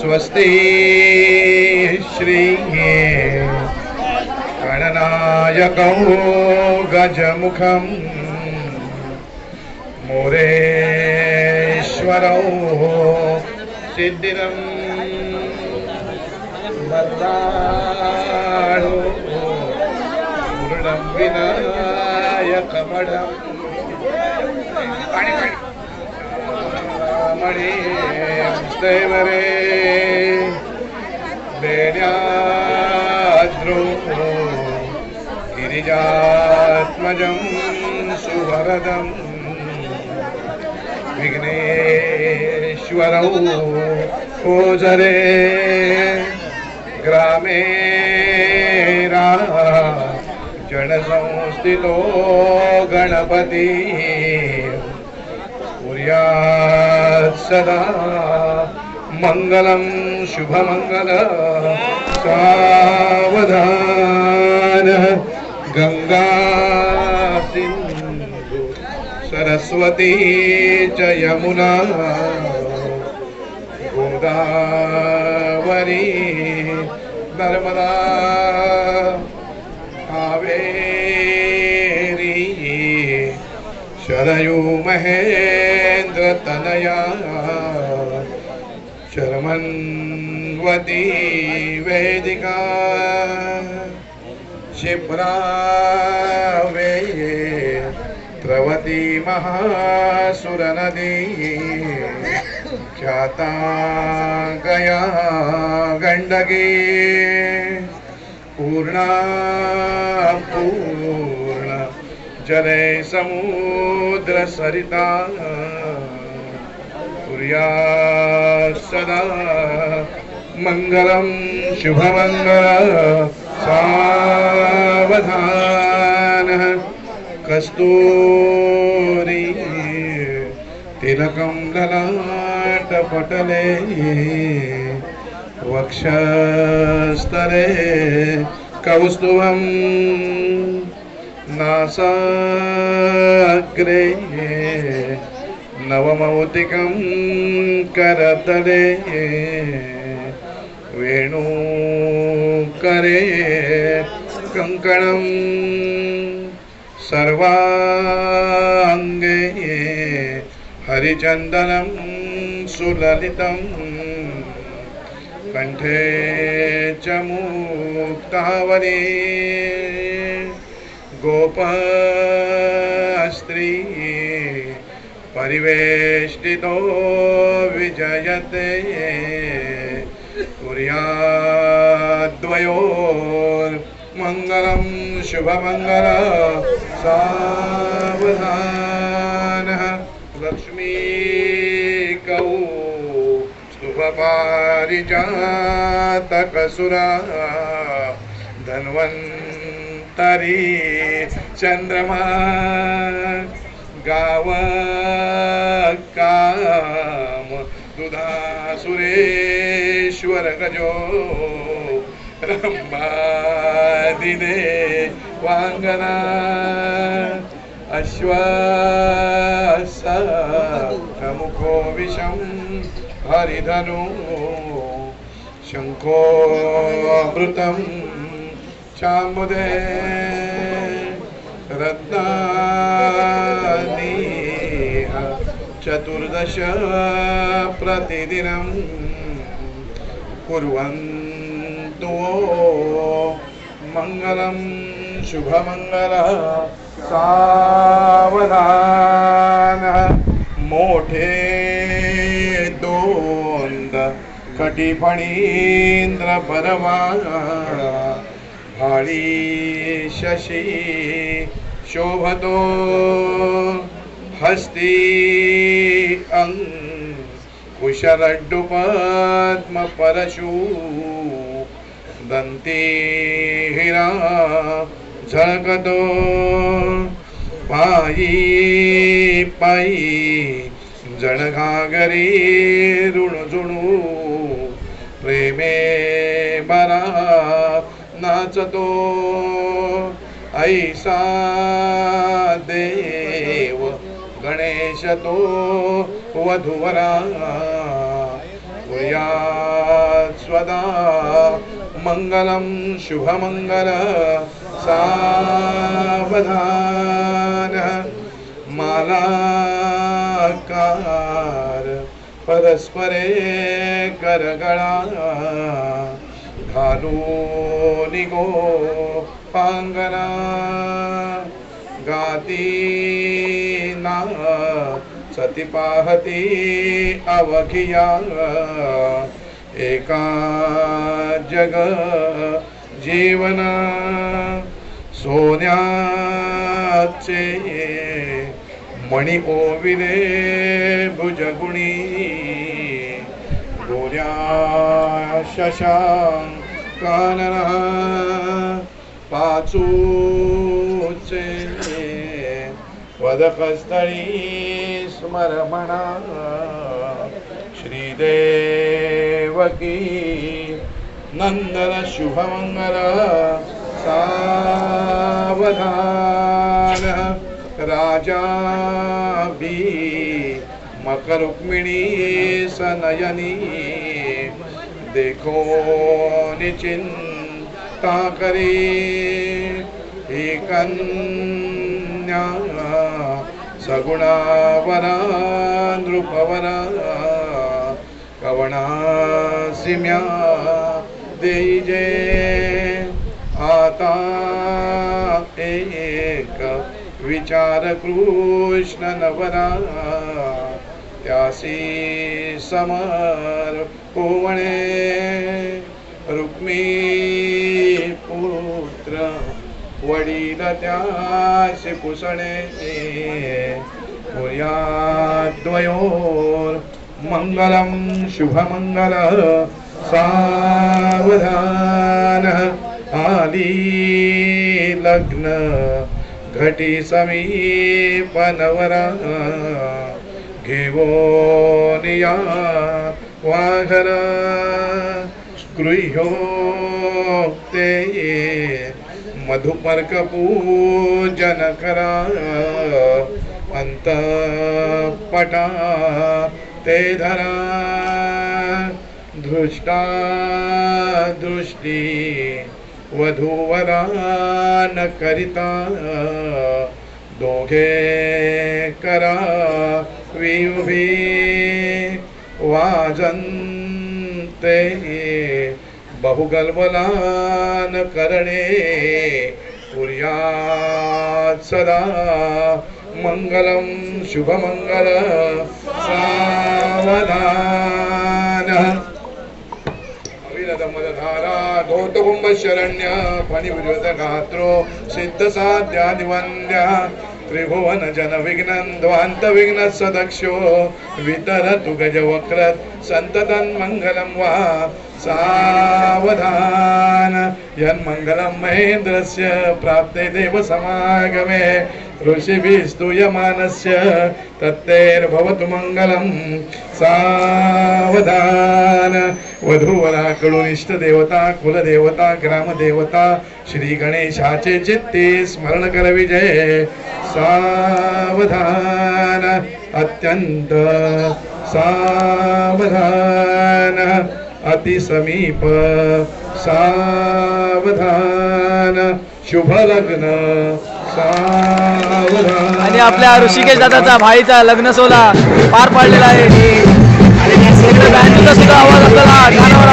स्वस्ति श्री गणनायकौ गजमुखम् मोरेश्वरौ विनायकमढम् पाणी पाणी मणि देवरे बेण्याद्रो गिरिजात्मजं सुवरदम् विघ्नेश्वरौ ओजरे ग्रामे जनसंस्थितो गणपती। कुर्यात् सदा मङ्गलं शुभमङ्गल। सावधान गङ्गा सिन्धु सरस्वती च यमुना गोदावरी नर्मदा कावेरी शरयू महेन्द्र तनया। शर्मन्वती वेदिका। शिप्रावे द्रवती महासुरनदी। ख्याता गया गण्डकी पूर्णा पूर्ण जले समुद्र कुर्यात् सदा। मङ्गलं शुभमङ्गल सावधानः। कस्तूरी तिलकं ललाटपटले वक्षस्थले कौस्तुभं नासाग्रे। नवमौतिकं करतले। वेणुकरे कङ्कणं सर्वाङ्गे। हरिचन्दनं सुललितं। कण्ठे च मुक्तावली। गोपस्त्री परिवेष्टितो विजयते कुर्याद्वयोर्मङ्गलं शुभमङ्गल सावधानः। लक्ष्मीकौ स्तुभपारिजातकसुरा धन्वन्तरी चन्द्रमा गावकाम सुरेश्वर गजो रम्बादिने वाङ्गना अश्वमुखो विषं हरिधनु शङ्खोऽमृतं चामुदे रत्नानि चतुर्दश प्रतिदिनं कुर्वन्तु मङ्गलं शुभमङ्गल सावधान। मोठे दोंद कटिफणींद्र परवा भाळी शशी शोभतो हस्ती अंग कुशलड्डुपद्म परशु दंती हिरा झळकतो. पायी पायी जणघागरी ऋणझुणू प्रेमे बरा नाचतो. ऐसा देव गणेश तो. वधुवरा. वया स्वदा. मङ्गलं शुभमङ्गल सावधान. मालाकार परस्परे करगळा घालून गो पांगना गाती ना सती पाहती अवघिया. एका जग जीवना सोन्याचे मणी ओविले भुजगुणी. गोऱ्या शशांकानना पाचूचे पदकस्थळी स्मरमणा। श्रीदेवकी शुभमंगल सावधान। राजा बी मकरुक्मिणी सनयनी। देखो निचिंता करे ही कन्या सगुणावरा नृपवरा कवणा सिम्या देजे आता एक विचार कृष्ण नवरा त्यासी समर पोवणे रुक्मी वडील त्याशी पुसणे. द्वयोर मङ्गलं शुभमङ्गल सावधान. आली लग्न घटी समीपनवरा. घेवोन या वाघर गृह्यो ते मधुपर्क पूजन करा अंतपटा ते धरा. दृष्टा दृष्टी वधूवरान करिता दोघे करा. विउभी वाजन्ते बहुगल्बलान करणे. पुर्यात् सदा मङ्गलं शुभमङ्गल सावधान. अविरतमदधारा धौतकुम्भशरण्य फणिविरतगात्रो सिद्धसाध्यादिवन्द्या त्रिभुवन जन विघ्नं विघ्न सदक्षो वितरतु गजवक्रत् सन्ततं मङ्गलं वा सावधान। यन्मङ्गलं महेन्द्रस्य प्राप्ते देवसमागमे। ऋषिभिः स्तूयमानस्य तत्तेर्भवतु मङ्गलं। सावधान। वधूवराकडून इष्टदेवता कुलदेवता ग्रामदेवता श्रीगणेशाचे चित्ते स्मरण कर विजय। सावधान। अत्यन्त सावधान। अतिसमीप सावधान शुभ लग्न सावधान. आणि आपल्या ऋषिकेश दादाचा भाईचा लग्न सोहळा पार पाडलेला आहे. आणि सुद्धा आवाज आपल्याला कानावर